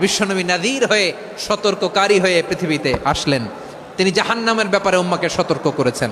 বিশ্বনবী নাদির হয়ে সতর্ককারী হয়ে পৃথিবীতে আসলেন। তিনি জাহান্নামের ব্যাপারে উম্মাকে সতর্ক করেছেন।